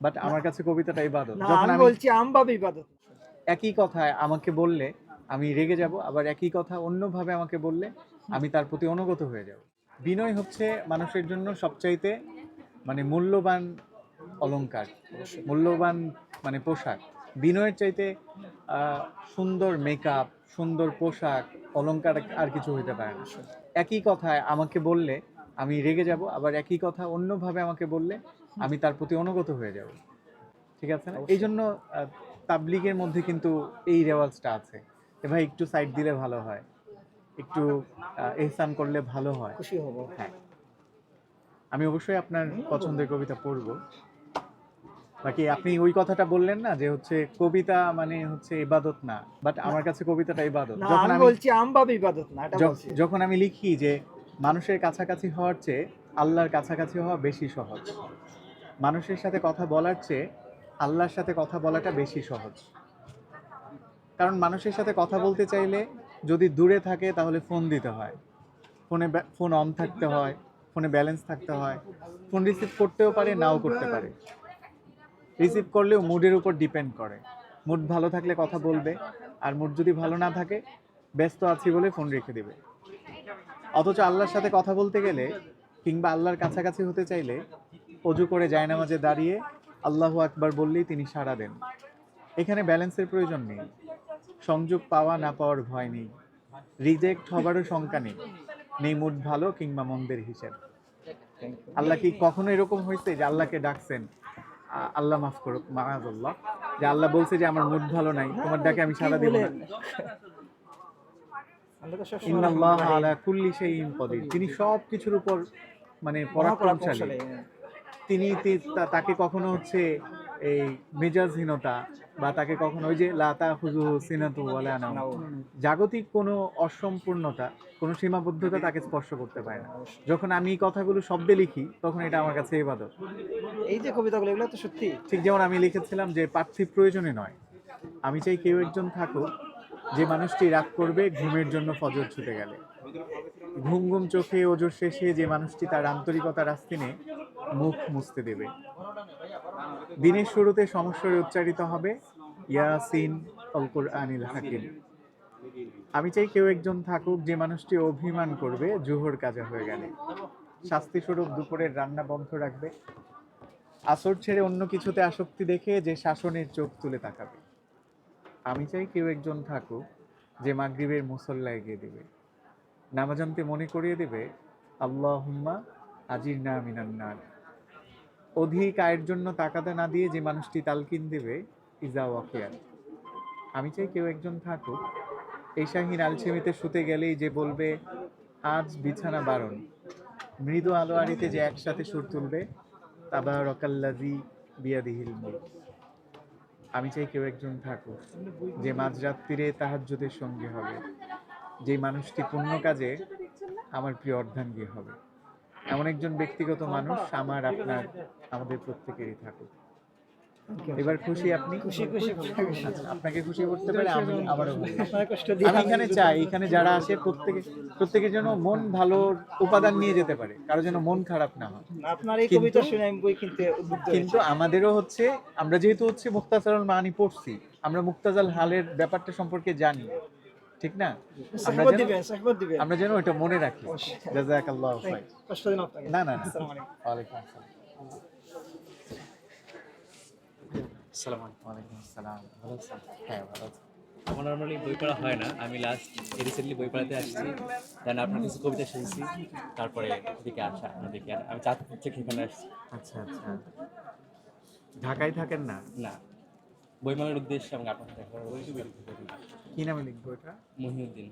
But আমার কাছে কবিতাটা ইবাদত। যখন আমি বলছি আমভাবে ইবাদত। একই কথায় আমাকে বললে আমি রেগে যাব আবার একই কথা অন্যভাবে আমাকে বললে আমি তার প্রতি অনুগত হয়ে যাব। বিনয় হচ্ছে মানুষের জন্য সবচাইতে মানে মূল্যবান অলংকার মূল্যবান মানে পোশাক। বিনয়ের চাইতে আহ, সুন্দর মেকআপ সুন্দর পোশাক অলংকার আর কিছু হইতে পারে না। একই কথায় আমাকে বললে আমি রেগে যাব আবার একই কথা অন্যভাবে আমাকে বললে আমি তার প্রতি অনুগত হয়ে যাব। ঠিক আছে না? এই জন্য তাবলিগের মধ্যে কিন্তু এই রেওয়াজটা আছে যে ভাই একটু সাইড দিলে ভালো হয়। একটু এহসান করলে ভালো হয়। খুশি হব। হ্যাঁ। আমি অবশ্যই আপনার পছন্দের কবিতা পড়ব। বাকি আপনি ওই কথাটা বললেন না যে হচ্ছে কবিতা মানে হচ্ছে ইবাদত না। বাট আমার কাছে কবিতাটা ইবাদত। না যখন আমি আমি বলছি আমভাবে ইবাদত না এটা বলছি। যখন আমি লিখি যে মানুষের কাছাকাছি হওয়ার চেয়ে আল্লাহর কাছাকাছি হওয়া বেশি সহজ। মানুষের সাথে কথা বলার চেয়ে আল্লাহর সাথে কথা বলাটা বেশি সহজ। কারণ মানুষের সাথে কথা বলতে চাইলে যদি দূরে থাকে তাহলে ফোন দিতে হয়। ফোনে ফোন অন থাকতে হয় ফোনে ব্যালেন্স থাকতে হয়। ফোন রিসিভ করতেও পারে, নাও করতে পারে। রিসিভ করলেও মুডের উপর ডিপেন্ড করে। মুড ভালো থাকলে কথা বলবে, আর মুড যদি ভালো না থাকে, ব্যস্ত আছি বলে ফোন রেখে দেবে। অথচ আল্লাহর সাথে কথা বলতে গেলে কিংবা আল্লাহর কাছাকাছি হতে চাইলে অজু করে জায়নামাজে দাঁড়িয়ে আল্লাহ আকবার বললেই তিনি সাড়া দেন। এখানে ব্যালেন্সের প্রয়োজন নেই। সংযোগ পাওয়া না পাওয়ার ভয় নেই। রিজেক্ট হবারও শঙ্কা নেই। নেই মুড ভালো কিংবা মন্দের হিসেব। আল্লাহ কি কখনো এরকম হয়েছে যে আল্লাহকে ডাকছেন? আল্লাহ মাফ করুক মাহাজ যে আল্লাহ বলছে যে আমার মুড ভালো নাই, তোমার ডাকে আমি সাড়া দিব তিনি সব কিছুর উপর মানে পরাক্রমশালী। তিনি তাকে কখনো হচ্ছে এই মেজাজহীনতা বা তাকে কখনো ওই যে লাতা হুজু সিনাতু নাও। নাও। জাগতিক কোনো অসম্পূর্ণতা কোনো সীমাবদ্ধতা তাকে স্পর্শ করতে পারে না। যখন আমি এই কথাগুলো শব্দে লিখি তখন এটা আমার কাছে ইবাদত এই যে কবিতাগুলো এগুলো তো সত্যি। ঠিক যেমন আমি লিখেছিলাম যে পার্থিব প্রয়োজনে নয়। আমি চাই কেউ একজন থাকুক যে মানুষটি রাগ করবে ঘুমের জন্য ফজর ছুটে গেলে। ঘুম ঘুম চোখে ওজোর শেষে যে মানুষটি তার আন্তরিকতার আস্তিনে মুখ মুছতে দেবে। দিনের শুরুতে সমস্যার উচ্চারিত হবে ইয়াসিন অল আনিল হাকিম। আমি চাই কেউ একজন থাকুক যে মানুষটি অভিমান করবে, জুহর কাজা হয়ে গেলে। শাস্তিস্বরূপ দুপুরের রান্না বন্ধ রাখবে। আসর ছেড়ে অন্য কিছুতে আসক্তি দেখে যে শাসনের চোখ তুলে তাকাবে। আমি চাই কেউ একজন থাকুক যে মাগরিবের মুসল্লা এগিয়ে দেবে। নামাজান্তে মনে করিয়ে দেবে আল্লাহ হুম্মা আজির না মিনান্নার অধিক আয়ের জন্য তাকাতে না দিয়ে যে মানুষটি তালকিন দেবে, ইজা ওয়াকিয়ার আমি চাই কেউ একজন থাকুক। এশাহীন আলছেমিতে শুতে গেলেই যে বলবে, আজ বিছানা বারণ। মৃদু আলো আড়িতে যে একসাথে সুর তুলবে তাবা রকাল্লাজি বিয়াদিহিল মুলক। আমি চাই কেউ একজন থাকুক, যে মাঝরাত্রিরে তাহাজ্জুদের সঙ্গী হবে, যে মানুষটি পুণ্য কাজে আমার প্রিয় অর্ধাঙ্গী হবে। এমন একজন ব্যক্তিগত মানুষ আমার আপনার আমাদের প্রত্যেকেরই থাকুক। এবার খুশি আপনি? খুশি খুশি। আচ্ছা, আপনাকে খুশি করতে পারে আমি আমারও কষ্ট দিয়ে আমি এখানে চাই এখানে যারা আসে প্রত্যেকে প্রত্যেকের জন্য মন ভালো উপাদান নিয়ে যেতে পারে। কারও যেন মন খারাপ না হয়। আপনার এই কিন্তু- কবিতা শুনে আমি বই কিনতে কিন্তু আমাদেরও হচ্ছে আমরা যেহেতু হচ্ছে মুক্তাজাল মানি পড়ছি আমরা মুক্তাজাল হালের ব্যাপারটা সম্পর্কে জানি। ঠিক না? আমরা যেন দিবেন সাহবত দিবেন। আমরা যেন ওটা মনে রাখি। জাযাকাল্লাহু খাইর কষ্ট দিন আপনাকে। না না আসসালামু আলাইকুম। ওয়ালাইকুম আসসালাম আসসালামু আলাইকুম। ওয়ালাইকুম আসসালাম। ভালো আছেন? হ্যাঁ ভালো আছি। আমার নর্মালি বই পড়া হয় না। আমি লাস্ট রিসেন্টলি বই পড়াতে আসছি। দেন আপনার কিছু কবিতা শুনছি। তারপরে এদিকে আসা আপনাদেরকে আর আমি চাঁদপুর থেকে এখানে আসছি। আচ্ছা আচ্ছা। ঢাকায় থাকেন না? না। বইমেলার উদ্দেশ্যে আমি উদ্দেশ্যে কি নামে লিখব এটা? মহিউদ্দিন।